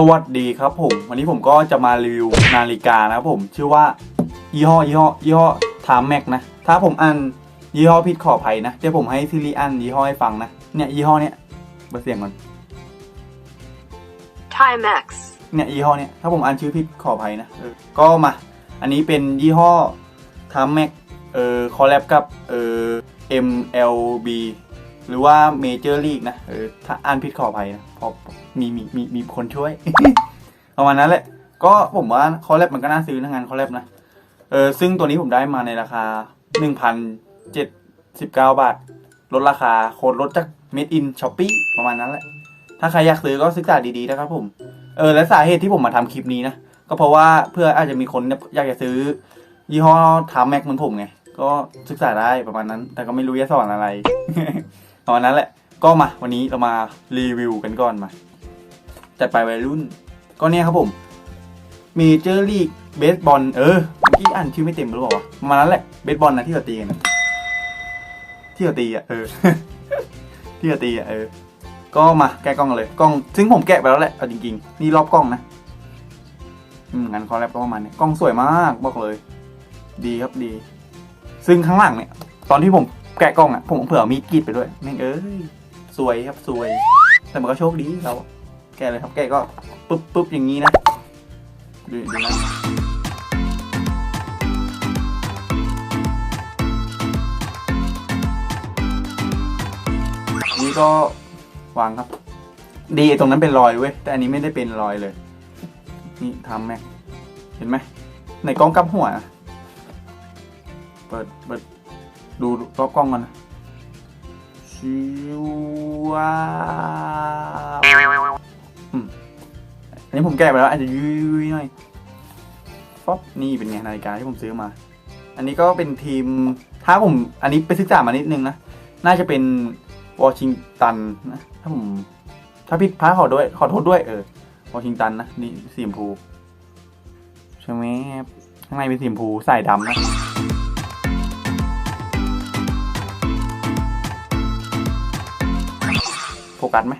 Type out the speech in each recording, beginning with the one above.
สวัสดีครับผม วันนี้ผมก็จะมารีวิวนาฬิกานะครับผมชื่อว่ายี่ห้อยี่ห้อยี่ห้อทามแม็กนะ ถ้าผมอ่านยี่ห้อผิดขออภัยนะเดี๋ยวผมให้ซิริอ่านยี่ห้อให้ฟังนะเนี่ยยี่ห้อเนี้ยเบอร์เสียงก่อน Timex. เนี่ยยี่ห้อเนี้ยถ้าผมอ่านชื่อผิดขออภัยนะเออก็มา อันนี้เป็นยี่ห้อทามแม็กเอ่อคอลแลบกับเอ่อ MLB หรือว่า Major League นะเออถ้าอ่านผิดขออภัยนะเพราะมีมีมีมีคนช่วย ประมาณนั้นแหละ ก็ผมว่าคอลแลบมันก็น่าซื้อนะงานคอลแลบนะเออซึ่งตัวนี้ผมได้มาในราคา 1,079 บาท ลดราคาโค้ดลดจาก Made in Shopee ประมาณนั้นแหละ ถ้าใครอยากซื้อก็ศึกษาดีๆนะครับผม เออและสาเหตุที่ผมมาทำคลิปนี้นะ ก็เพราะว่าเพื่ออาจจะมีคนอยากจะซื้อ ยี่ห้อทามแม็กเหมือนผมไง ก็ศึกษาได้ประมาณนั้น แต่ก็ไม่รู้จะสอนอะไร ประมาณนั้นแหละ ก็มาวันนี้เรามารีวิวกันก่อนมาจัดไปวัยรุ่น ก็เนี่ยครับผมเมเจอร์ลีกเบสบอลเออเมื่อกี้อ่านชื่อไม่เต็มหรือเปล่าวะประมาณนั้นแหละเบสบอลนะที่เราตีกันนะที่เราตีอะเออที่เราตีอะเออก็มาแกะกล้องกันเลยกล้องซึ่งผมแกะไปแล้วแหละเอาจริงๆนี่รอบกล้องนะอืมงานคอแลบก็ประมาณนี้กล้องสวยมากบอกเลย ดีครับดี ซึ่งข้างหลังเนี่ย ตอนที่ผม แกะกล้องอะผมเผื่อมีดกรีดไปด้วยแม่งเอ้ยสวยครับสวย แต่มันก็โชคดีเราแกะเลยครับแกะก็ปุ๊บปุ๊บอย่างนี้นะดูดูนะนี่ก็วางครับ ดีตรงนั้นเป็นรอยเว้ยแต่อันนี้ไม่ได้เป็นรอยเลย นี่ทำแม็กเห็นไหมในกล้องกับหัวนะเปิดเปิด ดูรอบกล้องกันนะชิวาอืมอันนี้ผมแกะไปแล้ว อาจจะยุยหน่อยฟอบนี่เป็นไงนาฬิกาที่ผมซื้อมา อันนี้ก็เป็นทีม ถ้าผม อันนี้ไปศึกษามานิดนึงนะ น่าจะเป็นวอชิงตันนะ ถ้าผม ถ้าผิดพลาดขอด้วย ขอโทษด้วยเออวอชิงตันนะ นี่สีชมพู ใช่ไหมข้างในเป็นสีชมพูใส่ดำนะ กัสไหม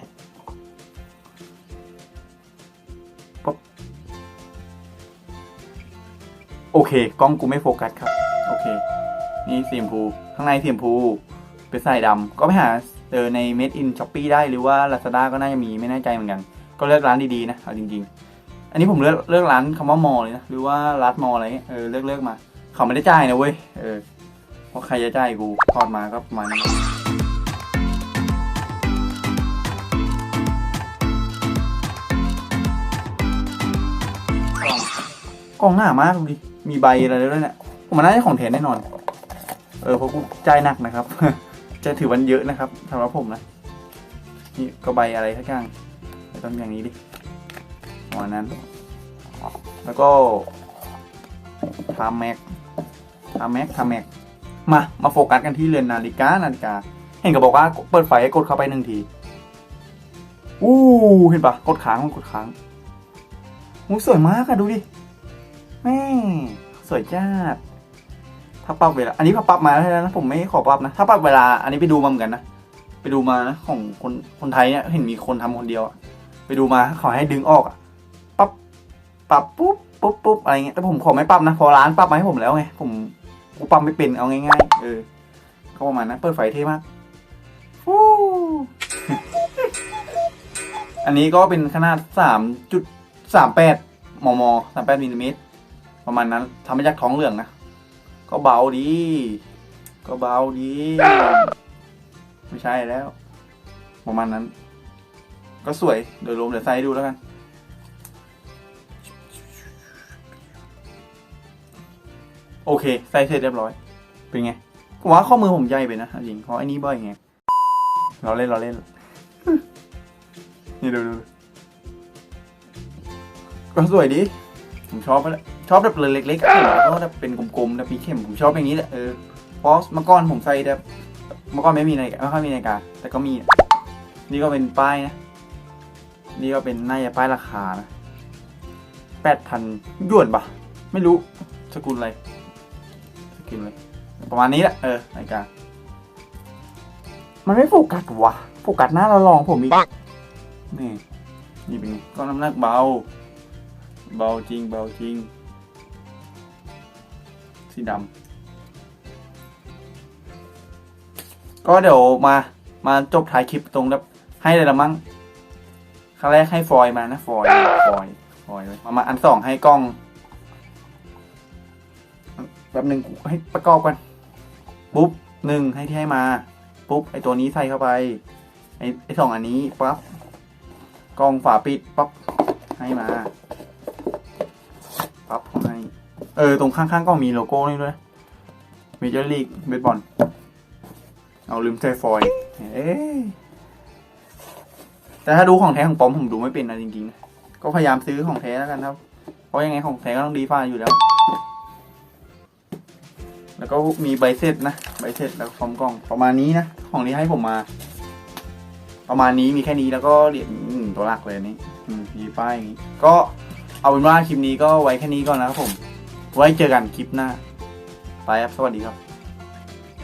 ปุ๊บโอเค กล้องกูไม่โฟกัสครับ โอเค นี่สีชมพู ข้างในสีชมพูเป็นใส่ดำก็ไปหาเจอใน Made in Shopee ได้หรือว่า Lazada ก็น่าจะมีไม่แน่ใจเหมือนกัน ก็เลือกร้านดีๆนะเอาจริง ๆ อันนี้ผมเลือกเลือกร้านคำว่ามอเลยนะหรือว่ารัดมออะไรเงี้ยเออเลือกเลือกมา เขาไม่ได้จ่ายนะเว้ยเออเพราะใครจะจ่ายกูทอดมาก็ประมาณนี้ กล่องหนามากดูดิมีใบอะไรด้วยเนี่ยผมมันน่าจะของแท้แน่นอน เออเพราะกูใจหนักนะครับ จะถือวันเยอะนะครับสำหรับผมนะนี่ก็ใบอะไรสักอย่างต้องอย่างนี้ดิประมาณนั้น แล้วก็ทาแม็กทาแม็กทาแม็กมา มาโฟกัสกันที่เรือนนาฬิกา นาฬิกา เห็นก็บอกว่าเปิดไฟให้กดเข้าไปหนึ่งที อู้ เห็นปะกดค้างมันกดค้างอู้สวยมากอะดูดิ แม่สวยจ้าถ้าปรับเวลา อันนี้พอปรับมาแล้วนะผมไม่ขอปรับนะ ถ้าปรับเวลา อันนี้ไปดูมาเหมือนกันนะ ไปดูมานะของคนคนไทยเนี่ยเห็นมีคนทำคนเดียวอะไปดูมาขอให้ดึงออกอะปรับปรับปุ๊บปุ๊บปุ๊บอะไรเงี้ย แต่ผมขอไม่ปรับนะ พอร้านปรับมาให้ผมแล้วไง ผมกูปรับไม่เป็นเอาง่ายๆ เออ ก็ประมาณนั้นเปิดไฟเท่มากฟูอันนี้ก็เป็นขนาดสามจุดสามแปดมมสามแปดมิลลิเมตร ประมาณนั้นทำมาจากท้องเหลืองนะ ก็เบาดี ก็เบาดี ไม่ใช่แล้ว ประมาณนั้น ก็สวย โดยรวมเดี๋ยวใส่ให้ดูแล้วกัน โอเค ใส่เสร็จเรียบร้อย เป็นไงว่าข้อมือผมใหญ่ไปนะจริงเพราะไอ้นี่บ่อยไงเราเล่นเราเล่น นี่ดูดูก็สวยดี ผมชอบมัน ชอบแบบเล็กๆอะแล้วก็แบบเป็นกลมๆแบบมีเข็มผมชอบอย่างนี้แหละเออเพราะเมื่อก่อนผมใส่แบบเมื่อก่อนไม่มีนาฬิกาไม่ค่อยมีนาฬิกาแต่ก็มีอะนี่ก็เป็นป้ายนะ นี่ก็เป็นน่าจะป้ายราคานะแปดพันหยวนปะไม่รู้สกุลอะไรสกินเลยประมาณนี้แหละเออนาฬิกามันไม่โฟกัสวะโฟกัสหน้าเราลองผมอีกนี่นี่เป็นไงก็น้ำหนักเบา เบาจริงเบาจริง สีดำก็เดี๋ยวมามาจบท้ายคลิปตรงแบบให้เลยละมั้งครั้งแรกให้ฟอยมานะฟอยฟอยฟอยล์ไว้มามาอันสองให้กล้องแป๊บหนึ่งให้ประกอบกันปุ๊บหนึ่งให้ที่ให้มาปุ๊บไอตัวนี้ใส่เข้าไปไอไอสองอันนี้ปั๊บกล้องฝาปิดปั๊บให้มา เออ ตรงข้างๆกล้องมีโลโก้นี่ด้วยเมเจอร์ลีกเบสบอลเอาลืมใส่ฟอยเอ๊แต่ถ้าดูของแท้ของปลอมผมดูไม่เป็นนะจริงๆ ก็พยายามซื้อของแท้แล้วกันครับ เพราะยังไงของแท้ก็ต้องดีฟ้าอยู่แล้ว แล้วก็มีใบเสร็จนะ ใบเสร็จแล้วพร้อมกล้องประมาณนี้นะ ของที่ให้ผมมา ประมาณนี้มีแค่นี้แล้วก็เหรียญตัวหลักเลยนี้มีป้ายอย่างนี้ ก็เอาเป็นว่าคลิปนี้ก็ไว้แค่นี้ก่อนนะครับผม ไว้เจอกันคลิปหน้า ไปครับ สวัสดีครับ